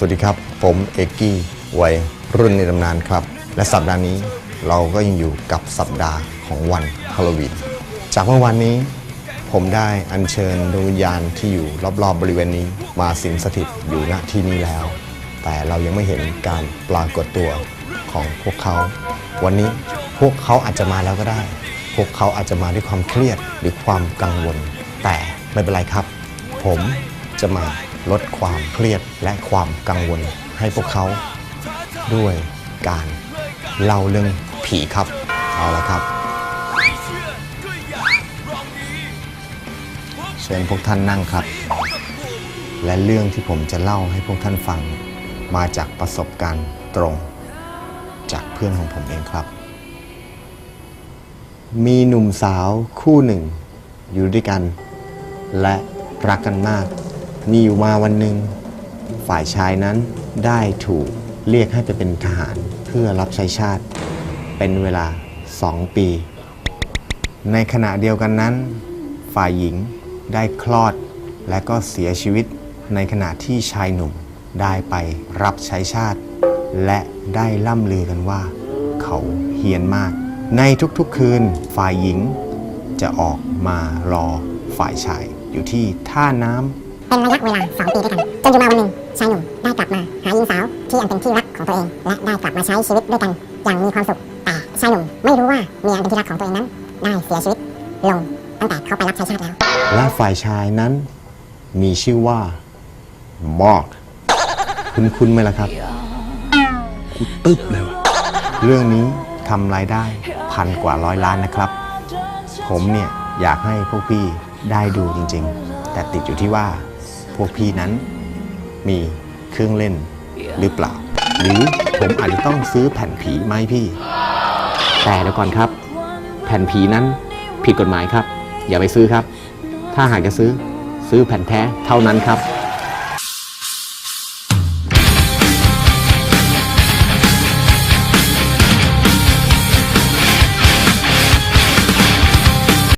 สวัสดีครับ ผมเอกกี้วัยรุ่นในตำนานครับ และสัปดาห์นี้เราก็ยังอยู่กับสัปดาห์ของวันฮาโลวีนจากเมื่อวานนี้ ผมได้อัญเชิญดวงวิญญาณที่อยู่รอบๆบริเวณนี้มาสิงสถิตอยู่ณที่นี้แล้ว แต่เรายังไม่เห็นการปรากฏตัวของพวกเขา วันนี้พวกเขาอาจจะมาแล้วก็ได้ พวกเขาอาจจะมาด้วยความเครียดหรือความกังวล แต่ไม่เป็นไรครับ ผมจะมา ลดความเครียดและความกังวลให้พวกเขาด้วยการเล่าเรื่องผีครับ เอาละครับ เชิญพวกท่านนั่งครับ และเรื่องที่ผมจะเล่าให้พวกท่านฟัง มาจากประสบการณ์ตรง จากเพื่อนของผมเองครับ มีหนุ่มสาวคู่หนึ่งอยู่ด้วยกัน และรักกันมาก มีอยู่มาวันหนึ่งฝ่ายชายนั้นได้ถูกเรียกให้ไปเป็นทหารเพื่อรับใช้ชาติ เป็นเวลา2ปี ในขณะเดียวกันนั้น ฝ่ายหญิงได้คลอดและก็เสียชีวิตในขณะที่ชายหนุ่มได้ไปรับใช้ชาติ และได้ล่ำลือกันว่า เขาเฮียนมาก ในทุกๆคืนฝ่ายหญิงจะออกมารอฝ่ายชายอยู่ที่ท่าน้ำ เป็นระยะเวลา2ปีด้วยกัน จนอยู่มาวันหนึ่งชายหนุ่มได้กลับมาหาหญิงสาวที่อันเป็นที่รักของตัวเอง และได้กลับมาใช้ชีวิตด้วยกัน อย่างมีความสุข แต่ชายหนุ่มไม่รู้ว่าเมียอันเป็นที่รักของตัวเองนั้น ได้เสียชีวิตลงตั้งแต่เขาไปรับใช้ชาติแล้ว และฝ่ายชายนั้นมีชื่อว่าหมอกคุณคุณไหมล่ะครับ กูตึ๊บเลยว่ะเรื่องนี้ทำรายได้พันกว่าร้อยล้านนะครับ ผมเนี่ยอยากให้พวกพี่ได้ดูจริง ๆ แต่ติดอยู่ที่ว่า พวกพี่นั้น มีเครื่องเล่นหรือเปล่า หรือผมอาจจะต้องซื้อแผ่นผีมาให้พี่ แต่เดี๋ยวก่อนครับ แผ่นผีนั้นผิดกฎหมายครับ อย่าไปซื้อครับ ถ้าหากจะซื้อซื้อแผ่นแท้เท่านั้นครับ